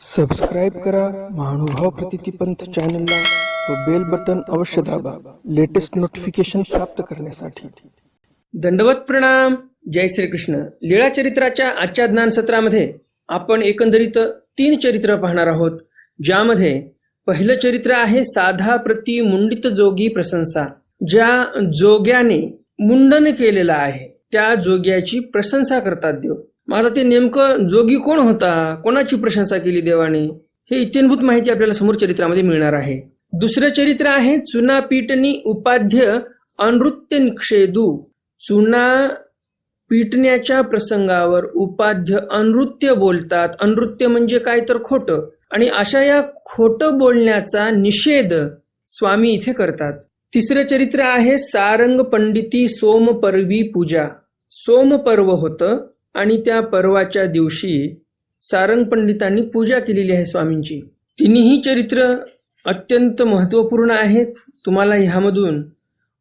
Subscribe करा महानुभाव प्रतितीपंथ चॅनलला व बेल बटन अवश्य दाबा लेटेस्ट नोटिफिकेशन प्राप्त करण्यासाठी. दंडवत प्रणाम. जय श्रीकृष्ण. लीळा चरित्राच्या आजच्या ज्ञान सत्रामध्ये आपण एकंदरीत तीन चरित्र पाहणार आहोत ज्यामध्ये पहिलं चरित्र आहे साधा प्रति मुंडित जोगी प्रशंसा ज्या जोग्याने मुंडन केलेलं आहे. त्या जोग्याची प्रशंसा करतात देव. आता ते नेमकं जोगी कोण होता? कोणाची प्रशंसा केली देवाने? हे इत्यंभूत माहिती आपल्याला समोर चरित्रामध्ये मिळणार आहे. दुसरं चरित्र आहे चुना पीटनी उपाध्य अनृत्य निक्षेदू चुना पिटण्याच्या प्रसंगावर उपाध्य अनृत्य बोलतात. अनृत्य म्हणजे काय तर खोटं. आणि अशा या खोटं बोलण्याचा निषेध स्वामी इथे करतात. तिसरं चरित्र आहे सारंग पंडिती सोम पर्वी पूजा. सोम पर्व होतं आणि त्या पर्वाच्या दिवशी सारंग पंडितांनी पूजा केलेली आहे स्वामींची. तिन्ही चरित्र अत्यंत महत्त्वपूर्ण आहेत. तुम्हाला ह्यामधून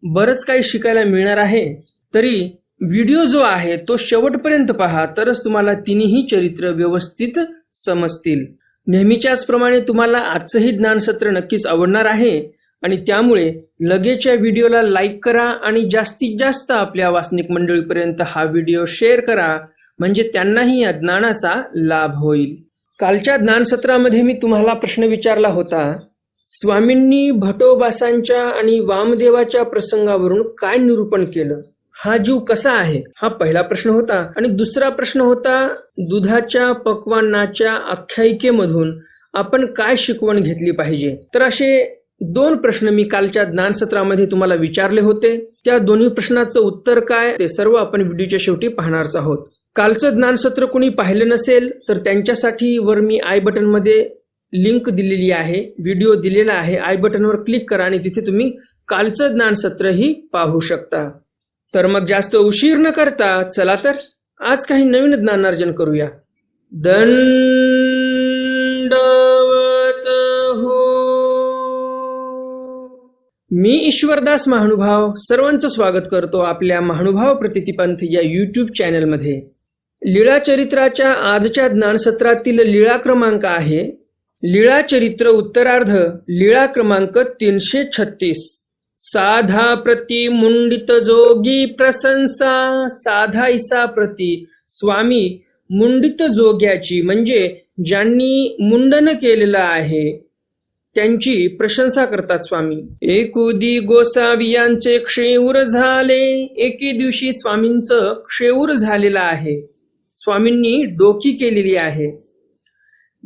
बरंच काही शिकायला मिळणार आहे. तरी व्हिडिओ जो आहे तो शेवटपर्यंत पहा तरच तुम्हाला तिन्ही चरित्र व्यवस्थित समजतील. नेहमीच्याच प्रमाणे तुम्हाला आजचंही ज्ञानसत्र नक्कीच आवडणार आहे आणि त्यामुळे लगेचच्या व्हिडिओला लाईक करा आणि जास्तीत जास्त आपल्या वासनिक मंडळीपर्यंत हा व्हिडिओ शेअर करा. म्हणजे त्यांनाही या ज्ञानाचा लाभ होईल. कालच्या ज्ञानसत्रामध्ये मी तुम्हाला प्रश्न विचारला होता स्वामींनी भटोबासांच्या आणि वामदेवाच्या प्रसंगावरून काय निरूपण केलं? हा जीव कसा आहे? हा पहिला प्रश्न होता. आणि दुसरा प्रश्न होता दुधाच्या पक्वानाच्या आख्यायिकेमधून आपण काय शिकवण घेतली पाहिजे? तर असे दोन प्रश्न मी कालच्या ज्ञानसत्रामध्ये तुम्हाला विचारले होते. त्या दोन्ही प्रश्नाचं उत्तर काय? ते सर्व आपण व्हिडिओच्या शेवटी पाहणारच आहोत. कालचं ज्ञानसत्र कोणी पाहिलं नसेल तर त्यांच्यासाठी वर मी आय बटनमध्ये लिंक दिलेली आहे व्हिडिओ दिलेला आहे. आय बटनवर क्लिक करा आणि तिथे तुम्ही कालचं ज्ञानसत्रही पाहू शकता. तर मग जास्त उशीर न करता चला तर आज काही नवीन ज्ञानार्जन करूया. दंडवत हो. मी ईश्वरदास महानुभाव सर्वांचं स्वागत करतो आपल्या महानुभाव प्रतितीपंथ या युट्यूब चॅनलमध्ये लीळा चरित्राच्या आजच्या ज्ञानसत्रातील लीळा क्रमांक आहे. लीळा चरित्र उत्तरार्ध लीळा क्रमांक तीनशे छत्तीस. साधा प्रति मुंडित जोगी प्रशंसा साधा इसा प्रति स्वामी मुंडित जोग्याची म्हणजे ज्यांनी मुंडन केलेलं आहे त्यांची प्रशंसा करतात स्वामी. एकुदी गोसावी यांचे क्षेऊर झाले एके दिवशी स्वामींचं क्षेऊर झालेलं आहे. स्वामींनी डोकी केलेली आहे.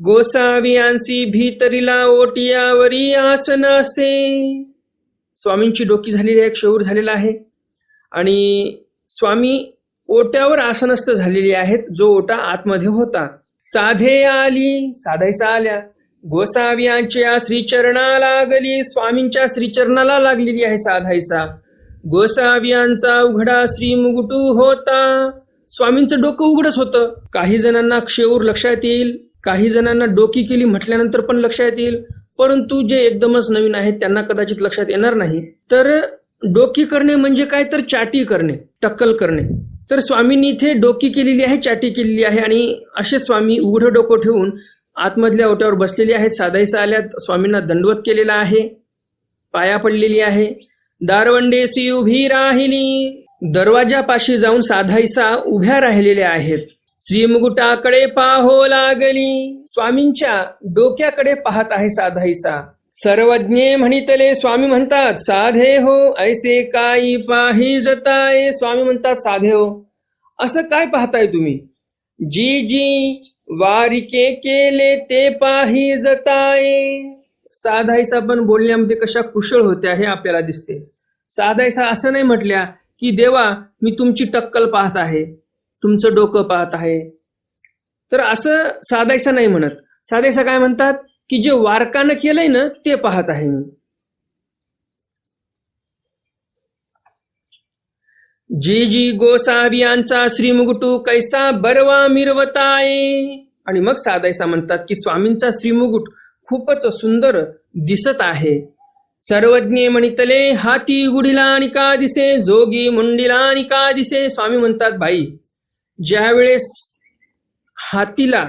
गोसावियांसी भीतरीला ओटियावरी आसन असे स्वामींची डोकी झालेली आहे क्षौर झालेला आहे. आणि स्वामी ओट्यावर आसनस्थ झालेली आहेत जो ओटा आतमध्ये होता. साधे आली साधायसा आल्या गोसावियांच्या श्रीचरणा लागली स्वामींच्या श्रीचरणाला लागलेली आहे साधायसा. गोसावियांचा उघडा श्रीमुगुटू होता. स्वामींचं डोकं उघडच होतं. काही जणांना क्षेऊर लक्षात येईल काही जणांना डोकी केली म्हटल्यानंतर पण लक्षात येईल. परंतु जे एकदमच नवीन आहेत त्यांना कदाचित लक्षात येणार नाही. तर डोकी करणे म्हणजे काय? तर चाटी करणे टक्कल करणे. तर स्वामींनी इथे डोकी केलेली आहे चाटी केलेली आहे आणि असे स्वामी उघडं डोकं ठेवून आतमधल्या ओट्यावर बसलेले आहेत. साधायसा आल्यात स्वामींना दंडवत केलेला आहे. पाया पडलेली आहे. दारवंडेसी उभी राहिली. दरवाजापाशी जाऊन साधायसा उभ्या राहिलेल्या आहेत. श्रीमुकुटाकडे पाहो लागली. स्वामींच्या डोक्याकडे पाहत आहे साधाईसा. सर्वज्ञे म्हणितले स्वामी म्हणतात साधे हो ऐसे काही पाही जताय. स्वामी म्हणतात साधे हो असं काय पाहताय तुम्ही? जी जी वारिके केले ते पाही जताय. साधाईसा पण बोलण्यामध्ये कशा कुशळ होत्या हे आपल्याला दिसते. साधाईसा असं नाही म्हटल्या की देवा मी तुमची टक्कल पाहत आहे तुमचं डोकं पाहत आहे. तर असं साधायसा नाही म्हणत. साधायसा काय म्हणतात? की जे वारकानं केलंय ना ते पाहत आहे मी. जी जी गोसावियांचा श्रीमुगुटू कैसा बरवा मिरवताय. आणि मग साधायसा म्हणतात की स्वामींचा श्रीमुगुट खूपच सुंदर दिसत आहे. सर्वज्ञे म्हणितले हाती गुढीला आणि का दिसे जोगी मुंडीला आणि का दिसे? स्वामी म्हणतात बाई ज्यावेळेस हातीला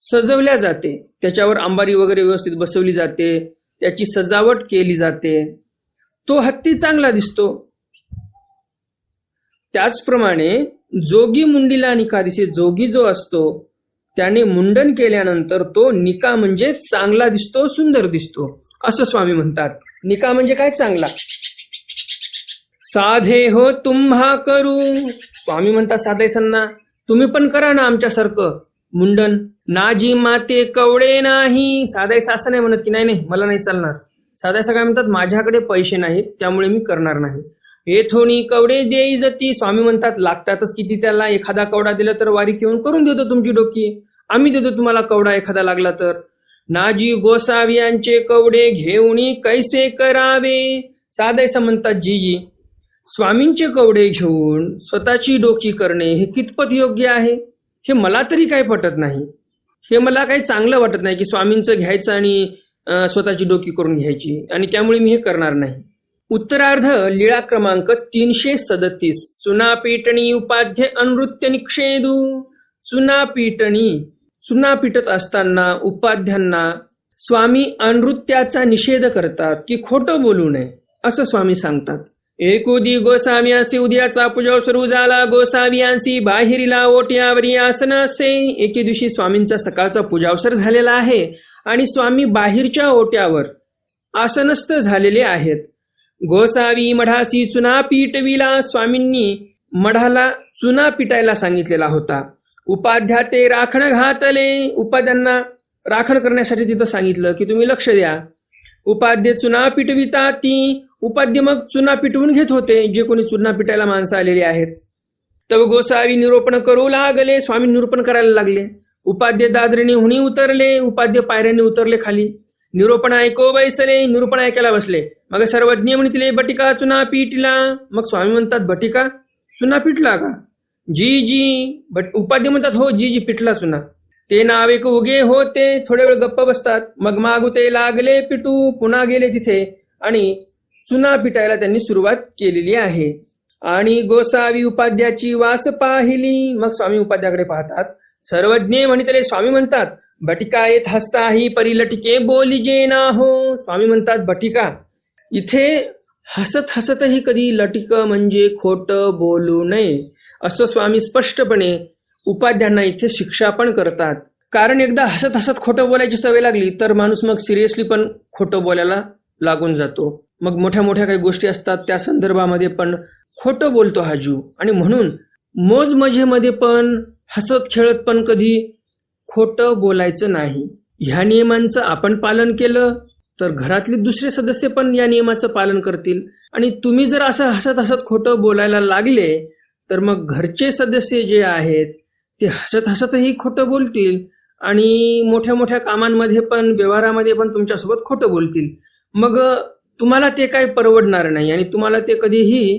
सजवल्या जाते त्याच्यावर अंबारी वगैरे व्यवस्थित बसवली जाते त्याची सजावट केली जाते तो हत्ती चांगला दिसतो. त्याचप्रमाणे जोगी मुंडीला निका दिसे जोगी जो असतो त्याने मुंडन केल्यानंतर तो निका म्हणजे चांगला दिसतो सुंदर दिसतो. असं स्वामी म्हणतात. निका म्हणजे काय चांगला? साधे हो तुम्हा करू. स्वामी म्हणतात साधेसन्ना तुम्ही पण करा ना आमच्यासारखं मुंडन नाजी माते कवडे नाही. साधाय सासं नाही म्हणत की नाही नाही मला नाही चालणार. साधायसा काय म्हणतात माझ्याकडे पैसे नाहीत त्यामुळे मी करणार नाही. येथोनी कवडे देई जती. स्वामी म्हणतात लागतातच किती त्याला. एखादा कवडा दिला तर वारी घेऊन करून देतो तुमची डोकी. आम्ही देतो तुम्हाला कवडा एखादा लागला तर. नाजी गोसावियांचे कवडे घेऊन कैसे करावे? साधायसा म्हणतात जीजी. स्वामींचे कवडे घेऊन स्वतःची डोकी करणे हे कितपत योग्य आहे? हे मला तरी काही पटत नाही. हे मला काही चांगलं वाटत नाही की स्वामींचं घ्यायचं आणि स्वतःची डोकी करून घ्यायची आणि त्यामुळे मी हे करणार नाही. उत्तरार्ध लीळा क्रमांक तीनशे सदतीस. चुना पिटणी उपाध्य अनृत्य निक्षेदू. चुना पिटणी चुना पिटत असताना उपाध्यांना स्वामी अनृत्याचा निषेध करतात की खोटं बोलू नये असं स्वामी सांगतात. एकुदी गोसाव्यासी उद्याचा पूजा सुरू झाला गोसावियांसी बाहेरीला ओट्यावरी आसन असे. एके दिवशी स्वामींचा सकाळचा पूजावसर झालेला आहे आणि स्वामी बाहेरच्या ओट्यावर आसनस्थ झालेले आहेत. गोसावी मढासी चुना पिटविला स्वामींनी मढाला चुना पिटायला सांगितलेला होता. उपाध्या ते राखण घातले. उपाध्यांना राखण करण्यासाठी तिथं सांगितलं की तुम्ही लक्ष द्या. उपाध्ये चुना पिटविता ती. उपाध्ये मग चुना पिटवून घेत होते. जे कोणी चुना पिटायला माणसं आलेली आहेत. तव गोसावी निरोपण करू लागले. स्वामी निरूपण करायला लागले. उपाध्ये दादरीने हुनी उतरले. उपाध्य पायऱ्यांनी उतरले खाली. निरोपण ऐको बैसले निरूपण ऐकायला बसले. मग सर्वज्ञ म्हणतील बटिका चुना पिटला. मग स्वामी म्हणतात बटिका चुना पिटला का? जी जी. बट उपाधी म्हणतात हो जी जी पिटला चुना ते नाव एक उगे होते थोडे वेळ गप्प बसतात. मग मागू ते लागले पिटू पुन्हा गेले तिथे. आणि चुना पिटायला त्यांनी सुरुवात केलेली आहे. आणि गोसावी उपाध्याची वास पाहिली. मग स्वामी उपाध्याकडे पाहतात. सर्वज्ञ म्हणितले स्वामी म्हणतात भटिका येत हसताही परिलटिके बोलिजे ना हो स्वामी म्हणतात भटिका इथे हसत हसतही कधी लटिक म्हणजे खोट बोलू नये. असं स्वामी स्पष्टपणे उपाध्यांना इथे शिक्षा पण करतात. कारण एकदा हसत हसत खोटं बोलायची सवय लागली तर माणूस मग सिरियसली पण खोटं बोलायला लागून जातो. मग मोठ्या मोठ्या काही गोष्टी असतात त्या संदर्भामध्ये पण खोटं बोलतो हा जीव. आणि म्हणून मोज मजेमध्ये पण हसत खेळत पण कधी खोटं बोलायचं नाही. ह्या नियमांचं आपण पालन केलं तर घरातले दुसरे सदस्य पण या नियमाचं पालन करतील. आणि तुम्ही जर असं हसत हसत खोटं बोलायला लागले तर मग घरचे सदस्य जे आहेत ते हसत हसतही खोटं बोलतील आणि मोठ्या मोठ्या कामांमध्ये पण व्यवहारामध्ये पण तुमच्यासोबत खोटं बोलतील. मग तुम्हाला ते काही परवडणार नाही आणि तुम्हाला ते कधीही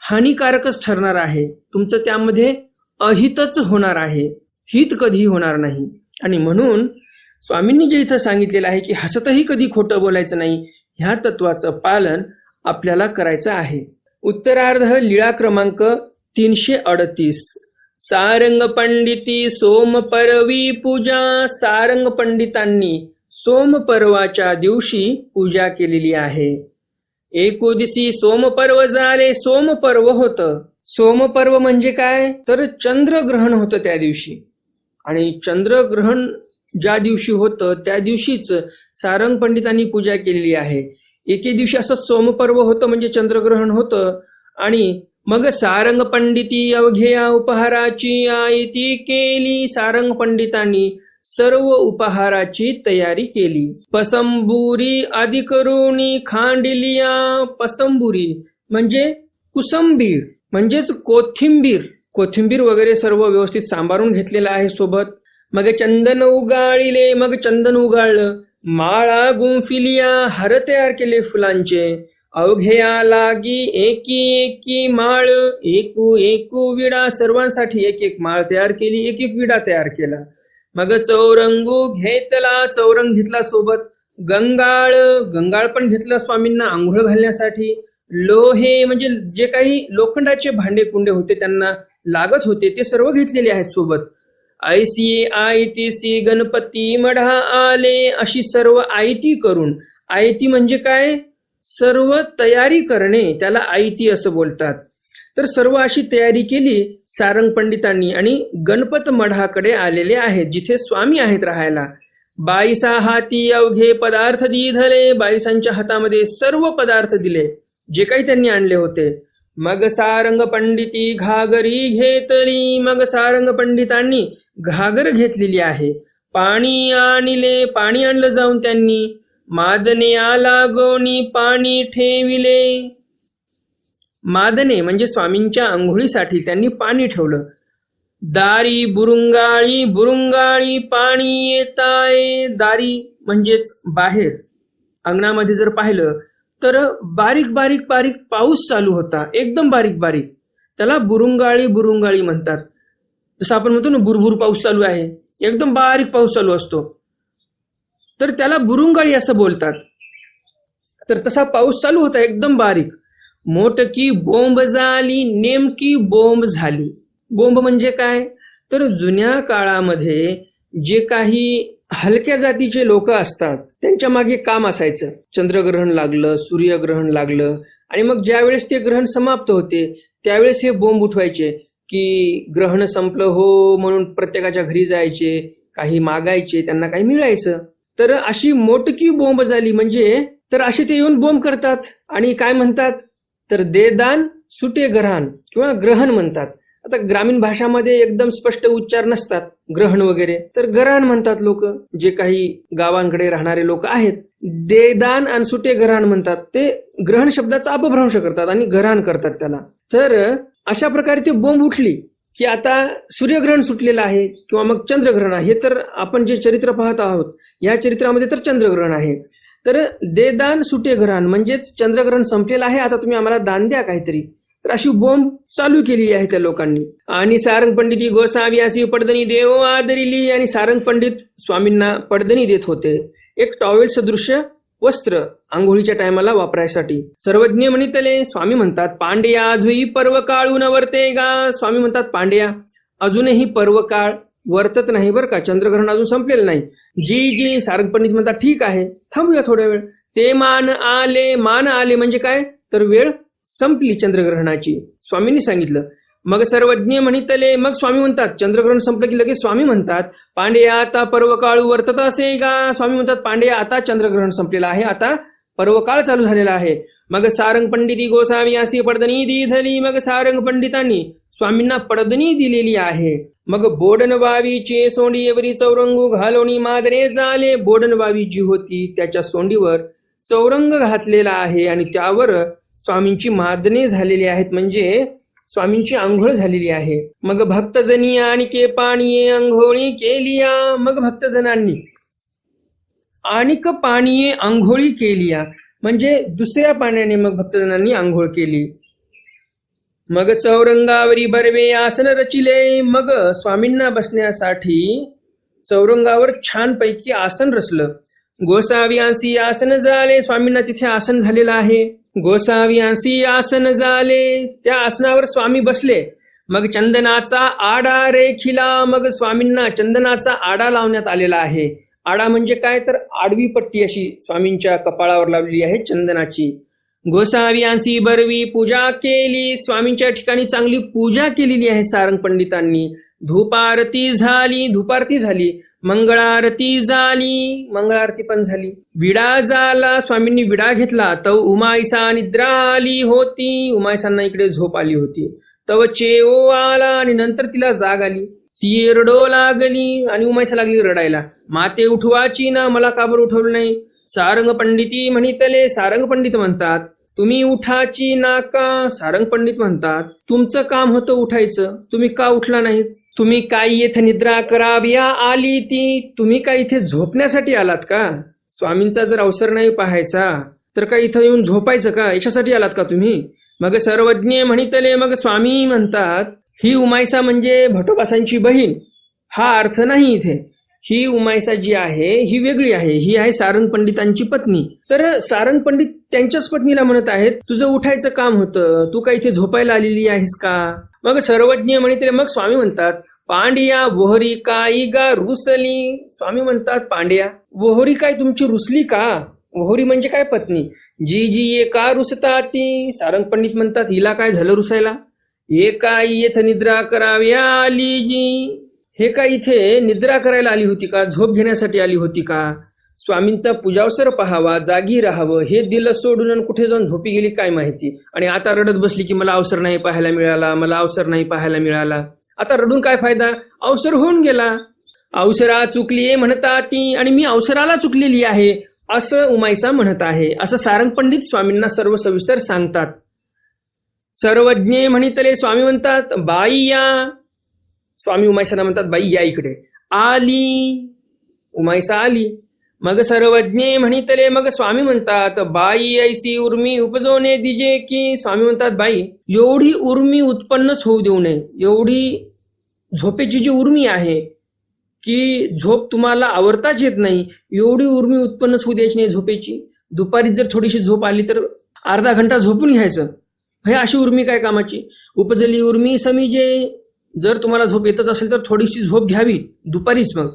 हानिकारकच ठरणार आहे. तुमचं त्यामध्ये अहितच होणार आहे. हित कधीही होणार नाही. आणि म्हणून स्वामींनी जे इथं सांगितलेलं आहे की हसतही कधी खोटं बोलायचं नाही ह्या तत्वाचं पालन आपल्याला करायचं आहे. उत्तरार्ध लीळा क्रमांक तीनशे अडतीस. सारंग पंडिती सोम परवी पूजा. सारंग पंडितांनी सोम पर्वाच्या दिवशी पूजा केलेली आहे. एकोदिसी सोमपर्व झाले सोमपर्व होतं. सोमपर्व म्हणजे काय? तर चंद्रग्रहण होतं त्या दिवशी. आणि चंद्रग्रहण ज्या दिवशी होतं त्या दिवशीच सारंग पंडितांनी पूजा केलेली आहे. एके दिवशी असं सोमपर्व होतं म्हणजे चंद्रग्रहण होतं. आणि मग सारंग पंडिती अवघेया उपहाराची आयती केली. सारंग पंडितांनी सर्व उपहाराची तयारी केली. पसंबुरी आदी करुणी खांडिलिया. पसंबुरी म्हणजे कुसंबीर म्हणजेच कोथिंबीर. कोथिंबीर वगैरे सर्व व्यवस्थित सांभाळून घेतलेलं आहे सोबत. मग चंदन उगाळिले मग चंदन उगाळलं. माळा गुंफिलिया हार तयार केले फुलांचे. अवघ्या लागी एकी एकी माळ एकू एकू विडा सर्वांसाठी एक एक माळ तयार केली एक एक विडा तयार केला. मग चौरंगू घेतला चौरंग घेतला सोबत. गंगाळ गंगाळ पण घेतलं स्वामींना आंघोळ घालण्यासाठी. लोहे म्हणजे जे काही लोखंडाचे भांडे कुंडे होते त्यांना लागत होते ते सर्व घेतलेले आहेत सोबत. आयसी आयतीसी गणपती मढा आले अशी सर्व आयती करून. आयती म्हणजे काय? सर्व तयारी करणे त्याला आयती असं बोलतात. तर सर्व अशी तयारी केली सारंग पंडितांनी आणि गणपत मढाकडे आलेले आहेत जिथे स्वामी आहेत राहायला. बाईसा हाती अवघे पदार्थ दिधले बाईसांच्या हातामध्ये सर्व पदार्थ दिले जे काही त्यांनी आणले होते. मग सारंग पंडिती घागरी घेतली मग सारंग पंडितांनी घागर घेतलेली आहे. पाणी आणले पाणी आणलं जाऊन त्यांनी. मादने आला गोणी पाणी ठेविले. मादने म्हणजे स्वामींच्या आंघोळीसाठी त्यांनी पाणी ठेवलं. दारी बुरुंगाळी बुरुंगाळी पाणी येताय. दारी म्हणजेच बाहेर. अंगणामध्ये जर पाहिलं तर बारीक बारीक बारीक पाऊस चालू होता. एकदम बारीक बारीक. त्याला बुरुंगाळी बुरुंगाळी म्हणतात. जसं आपण म्हणतो ना बुरबुर पाऊस चालू आहे. एकदम बारीक पाऊस चालू असतो. तर त्याला बुरुंगाळी असं बोलतात. तर तसा पाऊस चालू होता एकदम बारीक. मोटकी बोंब झाली नेमकी बोंब झाली. बोंब म्हणजे काय? तर जुन्या काळामध्ये जे काही हलक्या जातीचे लोक असतात त्यांच्या मागे काम असायचं. चंद्रग्रहण लागलं सूर्यग्रहण लागलं आणि मग ज्यावेळेस ते ग्रहण समाप्त होते त्यावेळेस हे बोंब उठवायचे की ग्रहण संपलं हो म्हणून प्रत्येकाच्या घरी जायचे काही मागायचे त्यांना काही मिळायचं. तर अशी मोटकी बोंब झाली म्हणजे तर असे ते येऊन बोंब करतात. आणि काय म्हणतात? तर देदान सुटे ग्रहण किंवा ग्रहण म्हणतात. आता ग्रामीण भाषामध्ये एकदम स्पष्ट उच्चार नसतात ग्रहण वगैरे. तर ग्रहण म्हणतात लोक जे काही गावांकडे राहणारे लोक आहेत. देदान आणि सुटे ग्रहण म्हणतात. ते ग्रहण शब्दाचा अपभ्रंश करतात आणि ग्रहण करतात त्याला. तर अशा प्रकारे ती बोंब उठली. की आता सूर्यग्रहण सुटलेलं आहे किंवा मग चंद्रग्रहण आहे हे तर आपण जे चरित्र पाहत आहोत या चरित्रामध्ये तर चंद्रग्रहण आहे. तर देदान सुटे ग्रहण म्हणजेच चंद्रग्रहण संपलेलं आहे आता तुम्ही आम्हाला दान द्या काहीतरी. तर अशी बोंब चालू केली आहे त्या लोकांनी. आणि सारंग पंडिती गोसावी अशी पडदणी देव आदरिली आणि सारंग पंडित स्वामींना पडदणी देत होते. एक टॉवेल सदृश्य वस्त्र आंघोळीच्या टायमाला वापरायसाठी. सर्वज्ञ म्हणितले स्वामी म्हणतात पांड्या आजही पर्व काळून वर्ते गा. स्वामी म्हणतात पांड्या अजूनही पर्व काळ वर्तत नाही बरं का चंद्रग्रहण अजून संपलेलं नाही. जी जी सारंग पंडित म्हणतात ठीक आहे थांबूया थोड्या वेळ. ते मान आले मान आले म्हणजे काय? तर वेळ संपली चंद्रग्रहणाची. स्वामींनी सांगितलं मग सर्वज्ञ म्हणितले मग स्वामी म्हणतात चंद्रग्रहण संपलं की लगेच स्वामी म्हणतात पांडे आता पर्व काळू वर्तत असे का? स्वामी म्हणतात पांडे आता चंद्रग्रहण संपलेलं आहे आता पर्व काळ चालू झालेला आहे. मग सारंग पंडिती गोसावी असे पडदणी दिधली मग सारंग पंडितांनी स्वामींना पडदणी दिलेली आहे. मग बोडणवावीचे सोंडी एवरी चौरंगू घालोणी मादरे झाले बोडणवावी जी होती त्याच्या सोंडीवर चौरंग घातलेला आहे आणि त्यावर स्वामींची मादने झालेली आहेत. म्हणजे स्वामींची आंघोळ झालेली आहे. मग भक्तजनी आणि के पाणी आंघोळी केलिया. मग भक्तजनांनी आणिक पाणी आंघोळी केलिया. म्हणजे दुसऱ्या पाण्याने मग भक्तजनांनी आंघोळ केली. मग चौरंगावरी बरवे आसन रचिले. मग स्वामींना बसण्यासाठी चौरंगावर छानपैकी आसन रचलं. गोसावियांसी आसन झाले स्वामींना तिथे आसन झालेलं आहे. गोसावियांसी आसन झाले त्या आसनावर स्वामी बसले. मग चंदनाचा आडा रेखिला मग स्वामींना चंदनाचा आडा लावण्यात आलेला आहे. आडा म्हणजे काय? तर आडवी पट्टी अशी स्वामींच्या कपाळावर लावलेली आहे चंदनाची. गोसावियांसी बरवी पूजा केली. स्वामींच्या ठिकाणी चांगली पूजा केलेली आहे सारंग पंडितांनी. धूपारती झाली धूपारती झाली. मंगळारती झाली मंगळारती पण झाली. विडा झाला स्वामींनी विडा घेतला तव उमाईसा निद्रा आली होती. उमाईसांना इकडे झोप आली होती. तव चेओ आला आणि नंतर तिला जाग आली. ती रडो लागली आणि उमाईसा लागली रडायला. माते उठवाची ना मला का बरं उठवलं नाही? सारंग पंडिती म्हणितले सारंग पंडित म्हणतात तुम्ही उठाची नाका सारंग पंडित म्हणतात तुमचं काम होतं उठायचं तुम्ही का उठला नाहीत तुम्ही काय येथे निद्रा कराव्या आली ती. तुम्ही काय इथे झोपण्यासाठी आलात का? स्वामींचा जर अवसर नाही पाहायचा तर काय इथं येऊन झोपायचं का? याच्यासाठी आलात का तुम्ही? मग सर्वज्ञ म्हणितले मग स्वामी म्हणतात ही उमायसा म्हणजे भटोबासांची बहीण. हा अर्थ नाही इथे. ही उमायसा जी आहे ही वेगळी आहे. ही आहे सारंग पंडितांची पत्नी. तर सारंग पंडित त्यांच्याच पत्नीला म्हणत आहेत तुझं उठायचं काम होतं. तू काय इथे झोपायला आलेली आहेस का? मग सर्वज्ञ म्हणितले मग स्वामी म्हणतात पांडिया वोहरी काई गा रुसली. स्वामी म्हणतात पांड्या वोहरी काय तुमची रुसली का? वोहरी म्हणजे काय पत्नी? जी जी ये का रुसता ती सारंग पंडित म्हणतात हिला काय झालं रुसायला? ये काय येथ निद्रा कराव्या आली जी? हे का इथे निद्रा करायला आली होती का? झोप घेण्यासाठी आली होती का? स्वामींचा पूजावसर पहावा जागी राहावं हे दिलं सोडून आणि कुठे जाऊन झोपी गेली काय माहिती? आणि आता रडत बसली की मला अवसर नाही पाहायला मिळाला मला अवसर नाही पाहायला मिळाला. आता रडून काय फायदा? अवसर होऊन गेला. अवसरा चुकलीये म्हणता ती आणि मी अवसराला चुकलेली आहे असं उमाईसा म्हणत आहे. असं सारंग पंडित स्वामींना सर्व सविस्तर सांगतात. सर्वज्ञे म्हणितले स्वामी म्हणतात बाई या स्वामी उमायसाना म्हणतात बाई या इकडे. आली. उमायसा आली. मग सर्वज्ञे म्हणितले मग स्वामी म्हणतात बाई ऐसी उर्मी उपजवणे दिजे की. स्वामी म्हणतात बाई एवढी उर्मी उत्पन्नच होऊ देऊ नये. एवढी झोपेची जी उर्मी आहे की झोप तुम्हाला आवरताच येत नाही एवढी उर्मी उत्पन्नच होऊ द्यायची नाही झोपेची. दुपारी जर थोडीशी झोप आली तर अर्धा घंटा झोपून घ्यायचं. हे अशी उर्मी काय कामाची? उपजली उर्मी समीजे. जर तुम्हाला झोप येतच असेल तर थोडीशी झोप घ्यावी दुपारीच मग.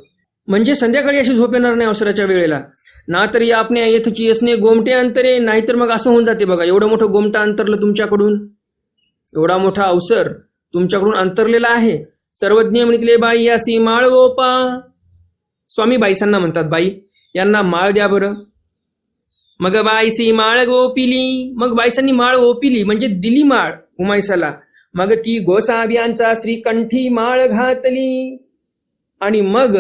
म्हणजे संध्याकाळी अशी झोप येणार नाही अवसराच्या वेळेला. ना तर या आपल्या येथची असणे गोमटे अंतरे नाहीतर मग असं होऊन जाते बघा. एवढं मोठं गोमटा अंतरलं तुमच्याकडून? एवढा मोठा अवसर तुमच्याकडून अंतरलेला आहे? सर्वज्ञ म्हणितले बाई यासी माळ ओपा स्वामी बाईसांना म्हणतात बाई यांना माळ द्या बरं. मग बाईसी माळ गोपिली मग बाईसांनी माळ ओपिली म्हणजे दिली माळ उमायसाला मग ती गोसाव्यांचा श्रीकंठी माळ घातली. आणि मग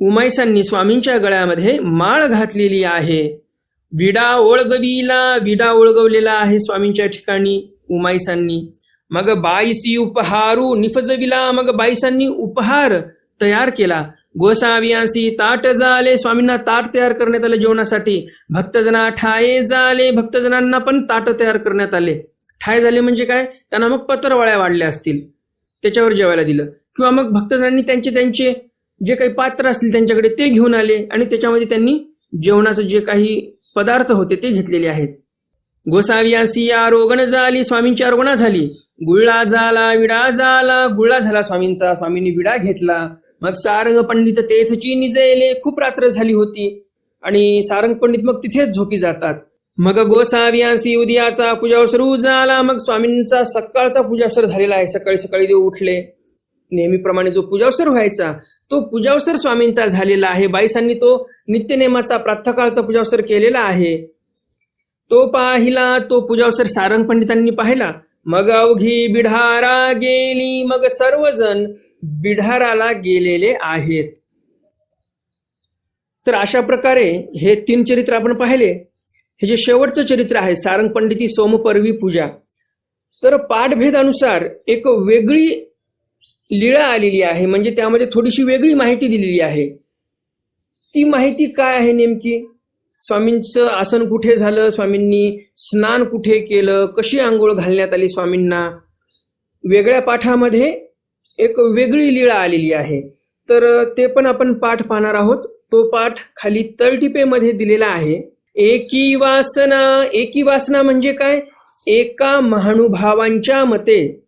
उमाईसांनी स्वामींच्या गळ्यामध्ये माळ घातलेली आहे. विडा ओळगविला विडा ओळगवलेला आहे स्वामींच्या ठिकाणी उमायसांनी मग बाईसी उपहारू निफजविला मग बाईसांनी उपहार तयार केला. गोसावियांसी ताट झाले स्वामींना ताट तयार करण्यात आले जेवणासाठी. भक्तजना ठाये झाले भक्तजनांना पण ताट तयार करण्यात आले. ठाय झाले म्हणजे काय? त्यांना मग पत्रवाळ्या वाढल्या असतील. त्याच्यावर जेवायला दिलं. किंवा मग भक्तजनांनी त्यांचे त्यांचे जे काही पात्र असतील त्यांच्याकडे ते घेऊन आले आणि त्याच्यामध्ये त्यांनी जेवणाचं जे काही पदार्थ होते ते घेतलेले आहेत. गोसावियासी आरोगण झाली स्वामींची आरोगणा झाली. गुळा झाला विडा झाला गुळा झाला स्वामींचा. स्वामींनी विडा घेतला. मग सारंग पंडित तेथची निजयले खूप रात्र झाली होती. आणि सारंग पंडित मग तिथेच झोपी जातात. मग गोसावियांसी उदयाचा पूजावसर झाला. मग स्वामींचा सकाळचा पूजावसर झालेला आहे. सकाळी सकाळी देव उठले. नेहमीप्रमाणे जो पूजावसर व्हायचा तो पूजावसर स्वामींचा झालेला आहे. बाईसांनी तो नित्यनेमाचा प्रातःकाळचा पूजावसर केलेला आहे. तो पाहिला तो पूजावसर सारंग पंडितांनी पाहिला. मग अवघी बिढारा गेली. मग सर्वजण बिढाराला गेलेले आहेत. तर अशा प्रकारे हे तीन चरित्र आपण पाहिले. हे जे शेवटचं चरित्र आहे सारंग पंडिती सोमपर्वी पूजा. तर पाठभेदानुसार एक वेगळी लीळा आलेली आहे म्हणजे त्यामध्ये थोडीशी वेगळी माहिती दिलेली आहे. ती माहिती काय आहे नेमकी? स्वामींचं आसन कुठे झालं? स्वामींनी स्नान कुठे केलं? कशी आंघोळ घालण्यात आली स्वामींना? वेगळ्या पाठामध्ये एक वेगळी लीळा आलेली आहे. तर ते पण आपण पाठ पाहणार आहोत. तो पाठ खाली तळटिपेमध्ये दिलेला आहे. एकी वासना एकी वासना म्हणजे काय? एका महानुभावांच्या मते.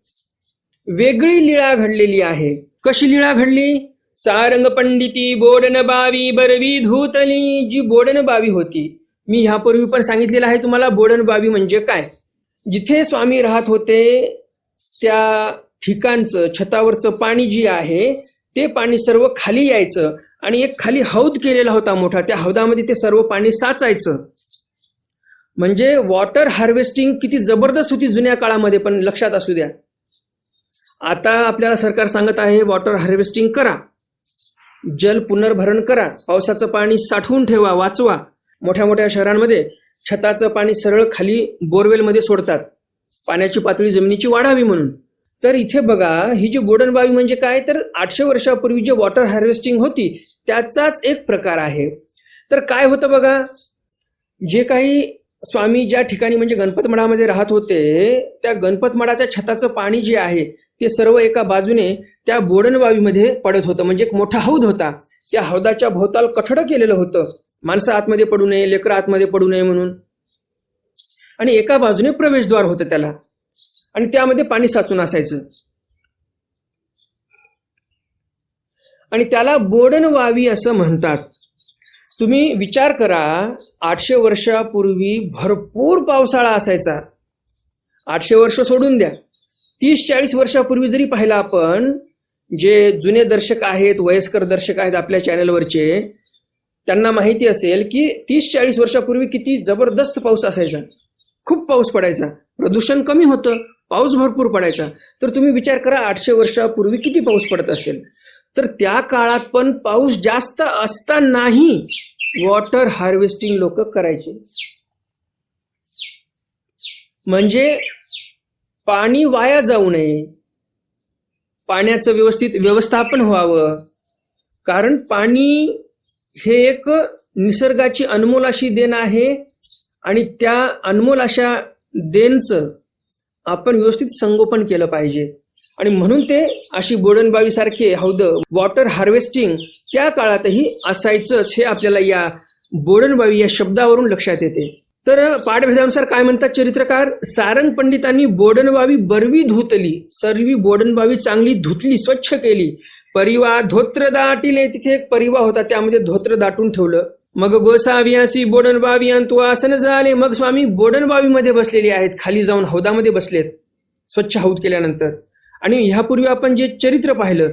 वेगळी लीळा घडलेली आहे. कशी लीळा घडली? सारंग पंडिती बोडन बावी बरवी धूतली जी बोडन बावी होती. मी ह्यापूर्वी पण सांगितलेलं आहे तुम्हाला बोडन बावी म्हणजे काय? जिथे स्वामी राहत होते त्या ठिकाणचं छतावरचं पाणी जी आहे ते पाणी सर्व खाली यायचं आणि एक खाली हौद केलेला होता मोठा. त्या हौदामध्ये ते सर्व पाणी साचायचं. म्हणजे वॉटर हार्वेस्टिंग किती जबरदस्त होती जुन्या काळामध्ये पण लक्षात असू द्या. आता आपल्याला सरकार सांगत आहे वॉटर हार्वेस्टिंग करा. जल पुनर्भरण करा. पावसाचं पाणी साठवून ठेवा वाचवा. मोठ्या मोठ्या शहरांमध्ये छताचं पाणी सरळ खाली बोरवेलमध्ये सोडतात. पाण्याची पातळी जमिनीची वाढावी म्हणून. तर इथे बघा ही जी बोडनबावी म्हणजे काय? तर आठशे वर्षापूर्वी जे वॉटर हार्वेस्टिंग होती त्याचाच एक प्रकार आहे. तर काय होतं बघा? जे काही स्वामी ज्या ठिकाणी म्हणजे गणपतमठामध्ये राहत होते त्या गणपतमडाच्या छताचं पाणी जे आहे ते सर्व एका बाजूने त्या बोडणबावीमध्ये पडत होतं. म्हणजे एक मोठा हौद होता. त्या हौदाच्या भोवताल कठडं केलेलं होतं. माणसं आतमध्ये पडू नये लेकरं आतमध्ये पडू नये म्हणून. आणि एका बाजूने प्रवेशद्वार होतं त्याला. आणि त्यामध्ये पाणी साचून असायचं. आणि त्याला बोडण वावी असं म्हणतात. तुम्ही विचार करा आठशे वर्षापूर्वी भरपूर पावसाळा असायचा. आठशे वर्ष सोडून द्या. तीस चाळीस वर्षापूर्वी जरी पाहिलं आपण जे जुने दर्शक आहेत वयस्कर दर्शक आहेत आपल्या चॅनलवरचे त्यांना माहिती असेल की तीस चाळीस वर्षापूर्वी किती जबरदस्त पाऊस असायचा. खूप पाऊस पडायचा. प्रदूषण कमी होतं. पाऊस भरपूर पडायचा. तर तुम्ही विचार करा आठशे वर्षापूर्वी किती पाऊस पडत असेल? तर त्या काळात पण पाऊस जास्त असतानाही वॉटर हार्वेस्टिंग लोक करायचे. म्हणजे पाणी वाया जाऊ नये. पाण्याचं व्यवस्थित व्यवस्थापन व्हावं. कारण पाणी हे एक निसर्गाची अनमोल अशी देण आहे आणि त्या अनमोल अशा देणचं आपण व्यवस्थित संगोपन केलं पाहिजे. आणि म्हणून ते अशी बोडणबावी सारखे हौद वॉटर हार्वेस्टिंग त्या काळातही असायचंच हे आपल्याला या बोडणबावी या शब्दावरून लक्षात येते. तर पाठभेदानुसार काय म्हणतात चरित्रकार? सारंग पंडितांनी बोडणबावी बरवी धुतली. सर्वी बोडणबावी चांगली धुतली स्वच्छ केली. परिवा धोत्र दाटिले तिथे एक परिवा होता त्यामध्ये धोत्र दाटून ठेवलं. मग गोसावियासी बोडणबावी अंतु आसन झाले. मग स्वामी बोडणबावीमध्ये बसलेले आहेत. खाली जाऊन हौदामध्ये बसलेत. स्वच्छ हौद केल्यानंतर. आणि ह्यापूर्वी आपण जे चरित्र पाहिलं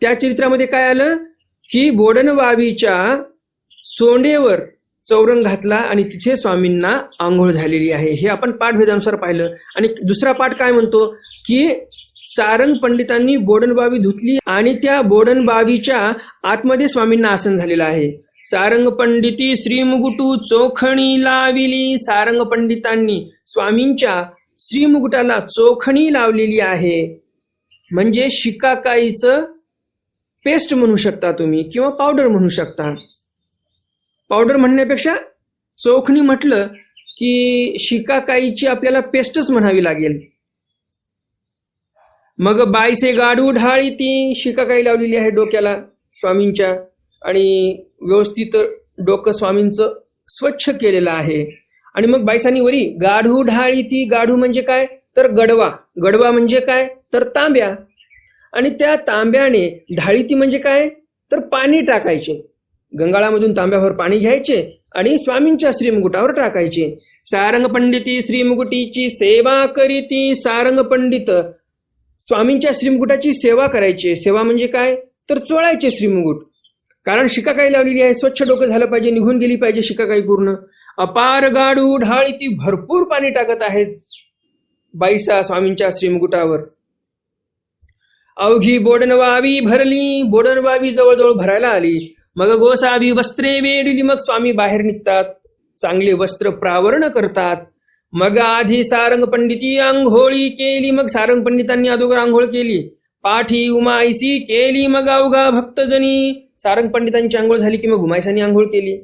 त्या चरित्रामध्ये काय आलं? की बोडणबावीच्या सोंडेवर चौरंग घातला आणि तिथे स्वामींना आंघोळ झालेली आहे. हे आपण पाठभेदानुसार पाहिलं. आणि दुसरा पाठ काय म्हणतो? की सारंग पंडितांनी बोडणबावी धुतली आणि त्या बोडणबावीच्या आतमध्ये स्वामींना आसन झालेलं आहे. सारंग पंडिती श्रीमुगुटू चोखणी लाविली. सारंग पंडितांनी स्वामींच्या श्रीमुगुटाला चोखणी लावलेली आहे. म्हणजे शिकाकाईचं पेस्ट म्हणू शकता तुम्ही किंवा पावडर म्हणू शकता. पावडर म्हणण्यापेक्षा चोखणी म्हटलं की शिकाकाईची आपल्याला पेस्टच म्हणावी लागेल. मग बाईसे गाडू ढाळी ती शिकाकाई लावलेली आहे डोक्याला स्वामींच्या. आणि व्यवस्थित डोकं स्वामींचं स्वच्छ केलेलं आहे. आणि मग बाईसानी वरी गाढू ढाळी ती गाढू म्हणजे काय? तर गडवा. गडवा म्हणजे काय? तर तांब्या. आणि त्या तांब्याने ढाळी ती म्हणजे काय? तर पाणी टाकायचे. गंगाळामधून तांब्यावर पाणी घ्यायचे आणि स्वामींच्या श्रीमुकुटावर टाकायचे. सारंग पंडिती श्रीमुकुटीची सेवा करीती सारंग पंडित. स्वामींच्या श्रीमुकुटाची सेवा करायची. सेवा म्हणजे काय? तर चोळायचे श्रीमुकुट. कारण शिकाकाई लावलेली आहे स्वच्छ डोकं झालं पाहिजे निघून गेली पाहिजे शिकाकाई पूर्ण. अपार गाडू ढाळी ती भरपूर पाणी टाकत आहेत बाईसा स्वामींच्या श्रीमुकुटावर. अवघी बोडणवावी भरली बोडणवावी जवळजवळ भरायला आली. मग गोसावी वस्त्रे वेडली मग स्वामी बाहेर निघतात. चांगले वस्त्र प्रावरण करतात. मग आधी सारंग पंडिती आंघोळी केली मग सारंग पंडितांनी अगोदर आंघोळ केली. पाठी उमाईसी केली मग अवघा भक्तजनी. सारंग पंडितांची आंघोळ झाली की मग घुमायसानी आंघोळ केली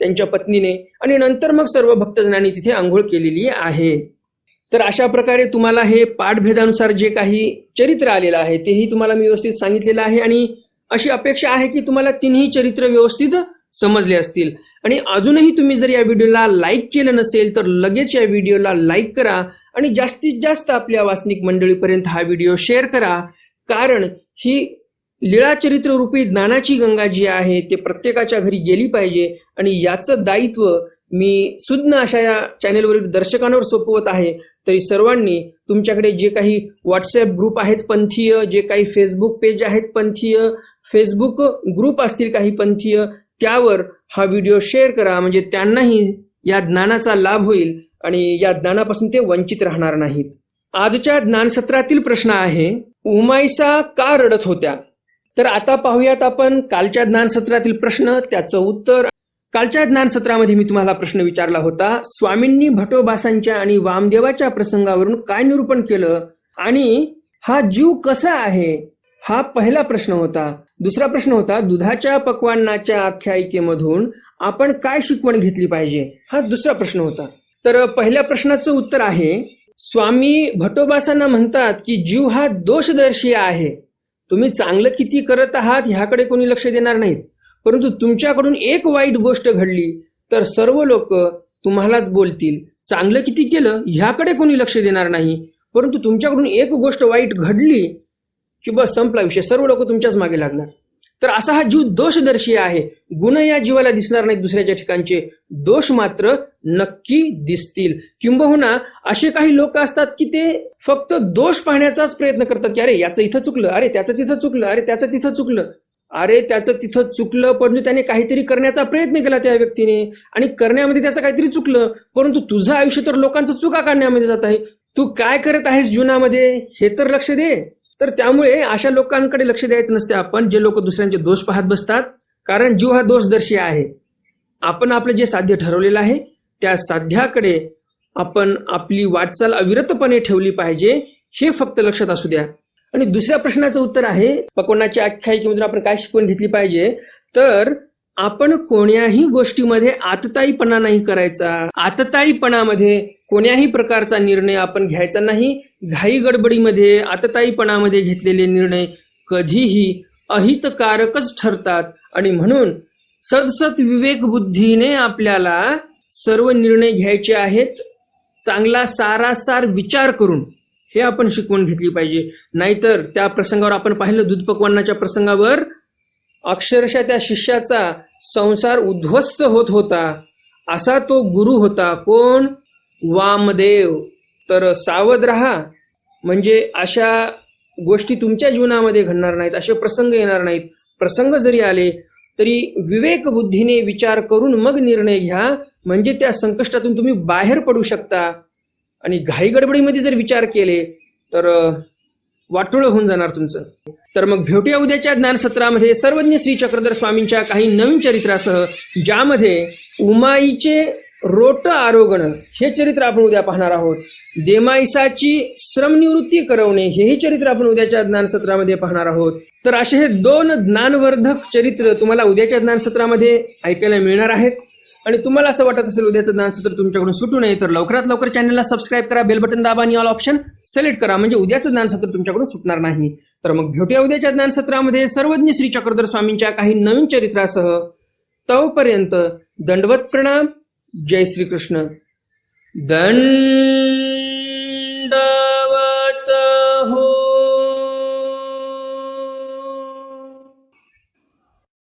त्यांच्या पत्नीने. आणि नंतर मग सर्व भक्तजनांनी तिथे आंघोळ केलेली आहे. तर अशा प्रकारे तुम्हाला हे पाठभेदानुसार जे काही चरित्र आलेलं आहे तेही तुम्हाला मी व्यवस्थित सांगितलेलं आहे आणि अशी अपेक्षा आहे की तुम्हाला तिन्ही चरित्र व्यवस्थित समजले असतील. आणि अजूनही तुम्ही जर या व्हिडिओला लाईक केलं नसेल तर लगेच या व्हिडिओला लाईक करा आणि जास्तीत जास्त आपल्या वासनिक मंडळीपर्यंत हा व्हिडिओ शेअर करा. कारण ही लीळाचरित्र रूपी ज्ञानाची गंगा जी आहे ते प्रत्येकाच्या घरी गेली पाहिजे आणि याचं दायित्व मी सुज्ञ अशा या चॅनेलवरील दर्शकांवर सोपवत आहे. तरी सर्वांनी तुमच्याकडे जे काही व्हॉट्सअप ग्रुप आहेत पंथीय जे काही फेसबुक पेज आहेत पंथीय फेसबुक ग्रुप असतील काही पंथीय त्यावर हा व्हिडिओ शेअर करा. म्हणजे त्यांनाही या ज्ञानाचा लाभ होईल आणि या ज्ञानापासून ते वंचित राहणार नाहीत. आजच्या ज्ञानसत्रातील प्रश्न आहे उमाईसा का रडत होत्या? तर आता पाहूयात आपण कालच्या ज्ञानसत्रातील प्रश्न. त्याचं उत्तर. कालच्या ज्ञानसत्रामध्ये मी तुम्हाला प्रश्न विचारला होता स्वामींनी भटोबासांच्या आणि वामदेवाच्या प्रसंगावरून काय निरूपण केलं? आणि हा जीव कसा आहे? हा पहिला प्रश्न होता. दुसरा प्रश्न होता दुधाच्या पक्वान्नाच्या आख्यायिकेमधून आपण काय शिकवण घेतली पाहिजे? हा दुसरा प्रश्न होता. तर पहिल्या प्रश्नाचं उत्तर आहे स्वामी भटोबासांना म्हणतात की जीव हा दोषदर्शी आहे. तुम्ही चांगलं किती करत आहात ह्याकडे कोणी लक्ष देणार नाहीत. परंतु तुमच्याकडून एक वाईट गोष्ट घडली तर सर्व लोक तुम्हालाच बोलतील चांगलं किती केलं ह्याकडे कोणी लक्ष देणार नाही. परंतु तुमच्याकडून एक गोष्ट वाईट घडली की बस संपला विषय. सर्व लोक तुमच्याच मागे लागणार. तर असा हा जीव दोषदर्शी आहे. गुण या जीवाला दिसणार नाहीत दुसऱ्याच्या ठिकाणचे. दोष मात्र नक्की दिसतील. किंबहुना असे काही लोक असतात की ते फक्त दोष पाहण्याचाच प्रयत्न करतात की अरे याचं इथं चुकलं अरे त्याचं तिथं चुकलं अरे त्याचं तिथं चुकलं. अरे त्याचं तिथं चुकलं परंतु त्याने काहीतरी करण्याचा प्रयत्न केला त्या व्यक्तीने. आणि करण्यामध्ये त्याचं काहीतरी चुकलं परंतु तुझं आयुष्य तर लोकांचं चुका काढण्यामध्ये जात आहे. तू काय करत आहेस जीवनामध्ये? हे तर लक्ष दे. तर त्यामुळे अशा लोकांकडे लक्ष द्यायचं नसते आपण. जे लोक दुसऱ्यांचे दोष पाहत बसतात. कारण जीव हा दोषदर्शी आहे. आपण आपलं जे साध्य ठरवलेलं आहे त्या साध्याकडे आपण आपली वाटचाल अविरतपणे ठेवली पाहिजे हे फक्त लक्षात असू द्या. आणि दुसऱ्या प्रश्नाचं उत्तर आहे पकोनाच्या आख्यायिकेमधून आपण काय शिकवण घेतली पाहिजे? तर आपण कोण्याही गोष्टीमध्ये आतताईपणा नाही करायचा. आतताईपणामध्ये कोण्याही प्रकारचा निर्णय आपण घ्यायचा नाही. घाई गडबडीमध्ये आतताईपणामध्ये घेतलेले निर्णय कधीही अहितकारकच ठरतात. आणि म्हणून सदसत विवेक बुद्धीने आपल्याला सर्व निर्णय घ्यायचे आहेत. चांगला सारासार विचार करून हे आपण शिकवून घेतली पाहिजे. नाहीतर त्या प्रसंगावर आपण पाहिलं दूध पकवानाच्या प्रसंगावर अक्षरशः त्या शिष्याचा संसार उद्ध्वस्त होत होता. असा तो गुरु होता कोण? वामदेव. तर सावध रहा. म्हणजे अशा गोष्टी तुमच्या जीवनामध्ये घडणार नाहीत असे प्रसंग येणार नाहीत. प्रसंग जरी आले तरी विवेक बुद्धीने विचार करून मग निर्णय घ्या. म्हणजे त्या संकष्टातून तुम्ही बाहेर पडू शकता. आणि घाई गडबडीमध्ये जर विचार केले तर वाटोळं होऊन जाणार तुमचं. तर मग भेटूया उद्याच्या ज्ञानसत्रामध्ये सर्वज्ञ श्री चक्रधर स्वामींच्या काही नवीन चरित्रासह ज्यामध्ये उमाईचे रोट आरोगण हे चरित्र आपण उद्या पाहणार आहोत. देमाईसाची श्रमनिवृत्ती करवणे हेही चरित्र आपण उद्याच्या ज्ञानसत्रामध्ये पाहणार आहोत. तर असे हे दोन ज्ञानवर्धक चरित्र तुम्हाला उद्याच्या ज्ञानसत्रामध्ये ऐकायला मिळणार आहेत. आणि तुम्हाला असं वाटत असेल उद्याचं ज्ञानसत्र तुमच्याकडून सुटू नये तर लवकरात लवकर चॅनलला सबस्क्राईब करा बेल बटन दाबा आणि ऑल ऑप्शन सिलेक्ट करा. म्हणजे उद्याचं ज्ञानसत्र तुमच्याकडून सुटणार नाही. तर मग भेटूया उद्याच्या ज्ञानसत्रामध्ये सर्वज्ञ श्री चक्रधर स्वामींच्या काही नवीन चरित्रासह. तोपर्यंत दंडवत प्रणाम. जय श्रीकृष्ण. दंड